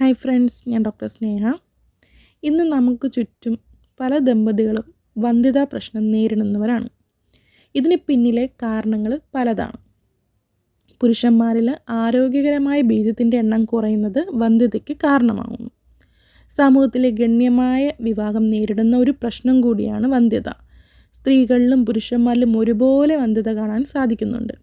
Hi friends ഞാൻ doctor Sneha. ഇന്ന് നമുക്ക് ചുറ്റും പല ദമ്പതികളും വന്ധ്യതാ പ്രശ്നം നേരിടുന്നവരാണ്. ഇതിന് പിന്നിലെ കാരണങ്ങൾ പലതാണ്. പുരുഷന്മാരിൽ ആരോഗ്യകരമായ ബീജത്തിന്റെ എണ്ണം കുറയുന്നത് വന്ധ്യതയ്ക്ക് കാരണമാകുന്നു. സമൂഹത്തിലെ ഗണ്യമായ വിവാഹം നേരിടുന്ന ഒരു പ്രശ്നം കൂടിയാണ് വന്ധ്യത. സ്ത്രീകളിലും പുരുഷന്മാരിലും ഒരുപോലെ വന്ധ്യത കാണാൻ സാധിക്കുന്നുണ്ട്.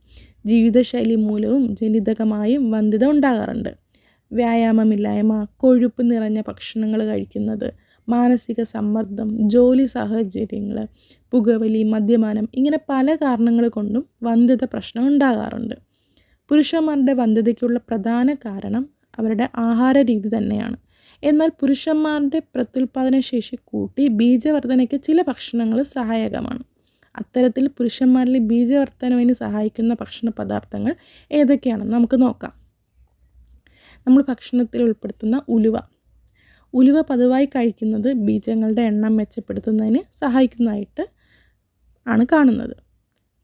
ജീവിതശൈലി മൂലവും ജനിതകമായും വന്ധ്യത ഉണ്ടാകാറുണ്ട്. വ്യായാമമില്ലായ്മ കൊഴുപ്പ് നിറഞ്ഞ ഭക്ഷണങ്ങൾ കഴിക്കുന്നത് മാനസിക സമ്മർദ്ദം ജോലി സാഹചര്യങ്ങൾ പുകവലി മദ്യപാനം ഇങ്ങനെ പല കാരണങ്ങൾ കൊണ്ടും വന്ധ്യത പ്രശ്നം ഉണ്ടാകാറുണ്ട്. പുരുഷന്മാരുടെ വന്ധ്യതയ്ക്കുള്ള പ്രധാന കാരണം അവരുടെ ആഹാര രീതി തന്നെയാണ്. എന്നാൽ പുരുഷന്മാരുടെ പ്രത്യുൽപാദന ശേഷി കൂട്ടി ബീജവർധനയ്ക്ക് ചില ഭക്ഷണങ്ങൾ സഹായകമാണ്. അത്തരത്തിൽ പുരുഷന്മാരിൽ ബീജവർധനവിന് സഹായിക്കുന്ന ഭക്ഷണ പദാർത്ഥങ്ങൾ ഏതൊക്കെയാണെന്ന് നമുക്ക് നോക്കാം. നമ്മൾ ഭക്ഷണത്തിൽ ഉൾപ്പെടുത്തുന്ന ഉലുവ. ഉലുവ പതിവായി കഴിക്കുന്നത് ബീജങ്ങളുടെ എണ്ണം മെച്ചപ്പെടുത്തുന്നതിന് സഹായിക്കുന്നതായിട്ട് ആണ് കാണുന്നത്.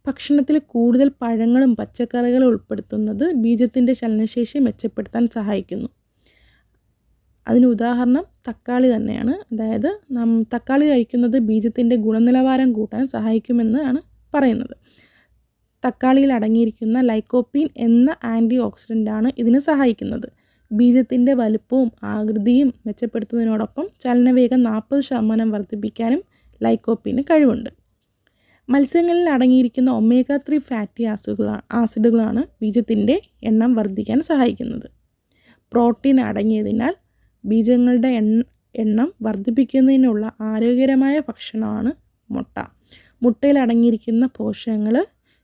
ഭക്ഷണത്തിൽ കൂടുതൽ പഴങ്ങളും പച്ചക്കറികളും ഉൾപ്പെടുത്തുന്നത് ബീജത്തിന്റെ ചലനശേഷി മെച്ചപ്പെടുത്താൻ സഹായിക്കുന്നു. അതിന് ഉദാഹരണം തക്കാളി തന്നെയാണ്. അതായത് നം തക്കാളി കഴിക്കുന്നത് ബീജത്തിന്റെ ഗുണനിലവാരം കൂട്ടാൻ സഹായിക്കുമെന്നാണ് പറയുന്നത്. തക്കാളിയിൽ അടങ്ങിയിരിക്കുന്ന ലൈക്കോപ്പീൻ എന്ന ആന്റി ഓക്സിഡന്റാണ് ഇതിന് സഹായിക്കുന്നത്. ബീജത്തിന്റെ വലുപ്പവും ആകൃതിയും മെച്ചപ്പെടുത്തുന്നതിനോടൊപ്പം ചലനവേഗം നാൽപ്പത് ശതമാനം വർദ്ധിപ്പിക്കാനും ലൈക്കോപ്പിന് കഴിവുണ്ട്. മത്സ്യങ്ങളിൽ അടങ്ങിയിരിക്കുന്ന ഒമേഗ ത്രീ ഫാറ്റി ആസിഡുകളാണ് ആസിഡുകളാണ് ബീജത്തിന്റെ എണ്ണം വർദ്ധിക്കാൻ സഹായിക്കുന്നത്. പ്രോട്ടീൻ അടങ്ങിയതിനാൽ ബീജങ്ങളുടെ എണ്ണ എണ്ണം വർദ്ധിപ്പിക്കുന്നതിനുള്ള ആരോഗ്യകരമായ ഭക്ഷണമാണ് മുട്ട. മുട്ടയിൽ അടങ്ങിയിരിക്കുന്ന പോഷകങ്ങൾ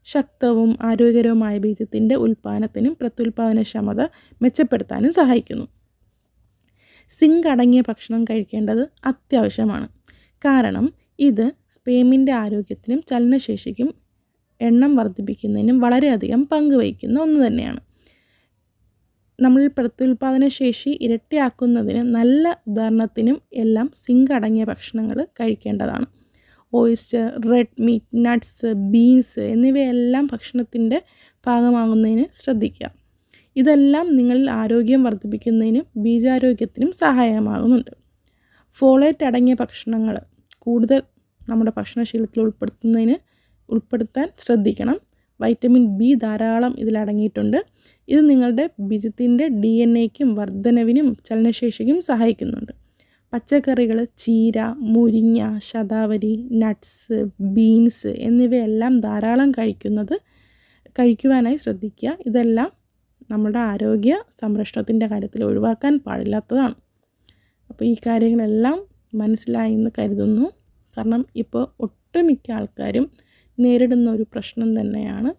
ശക്തവും ആരോഗ്യകരവുമായ ബീജത്തിന്റെ ഉൽപ്പാദനത്തിനും പ്രത്യുൽപാദനക്ഷമത മെച്ചപ്പെടുത്താനും സഹായിക്കുന്നു. സിങ്ക് അടങ്ങിയ ഭക്ഷണം കഴിക്കേണ്ടത് അത്യാവശ്യമാണ്. കാരണം ഇത് സ്പേമിന്റെ ആരോഗ്യത്തിനും ചലനശേഷിക്കും എണ്ണം വർദ്ധിപ്പിക്കുന്നതിനും വളരെയധികം പങ്കുവഹിക്കുന്ന ഒന്ന് തന്നെയാണ്. നമ്മൾ പ്രത്യുൽപാദന ശേഷി ഇരട്ടിയാക്കുന്നതിന് നല്ല ഉദാഹരണത്തിനും എല്ലാം സിങ്ക് അടങ്ങിയ ഭക്ഷണങ്ങൾ കഴിക്കേണ്ടതാണ്. Oyster red meat nuts beans എന്നിവയെല്ലാം ഭക്ഷണത്തിന്റെ ഭാഗമാകുന്നതിന് ശ്രദ്ധിക്കുക. ഇതെല്ലാം നിങ്ങളിൽ ആരോഗ്യം വർദ്ധിപ്പിക്കുന്നതിനും ബീജാരോഗ്യത്തിനും സഹായമാകുന്നുണ്ട് ഫോളേറ്റ് അടങ്ങിയ ഭക്ഷണങ്ങൾ കൂടുതൽ നമ്മുടെ ഭക്ഷണശീലത്തിൽ ഉൾപ്പെടുത്തുന്നതിന് ഉൾപ്പെടുത്താൻ ശ്രദ്ധിക്കണം. വൈറ്റമിൻ ബി ധാരാളം ഇതിലടങ്ങിയിട്ടുണ്ട് ഇത് നിങ്ങളുടെ ബീജത്തിന്റെ ഡി എൻ എക്കും വർധനവിനും ചലനശേഷിക്കും സഹായിക്കുന്നുണ്ട്. പച്ചക്കറികൾ ചീര മുരിങ്ങ ശതാവരി നട്ട്സ് ബീൻസ് എന്നിവയെല്ലാം ധാരാളം കഴിക്കുന്നത് കഴിക്കുവാനായി ശ്രദ്ധിക്കുക. ഇതെല്ലാം നമ്മുടെ ആരോഗ്യ സംരക്ഷണത്തിന്റെ കാര്യത്തിൽ ഒഴിവാക്കാൻ പാടില്ലാത്തതാണ്. അപ്പോൾ ഈ കാര്യങ്ങളെല്ലാം മനസ്സിലായി എന്ന് കരുതുന്നു. കാരണം ഇപ്പോൾ ഒട്ടുമിക്ക ആൾക്കാരും നേരിടുന്ന ഒരു പ്രശ്നം തന്നെയാണ്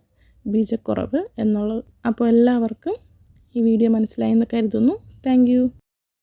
ബീജക്കുറവ് എന്നുള്ളത്. അപ്പോൾ എല്ലാവർക്കും ഈ വീഡിയോ മനസ്സിലായി എന്ന് കരുതുന്നു. താങ്ക്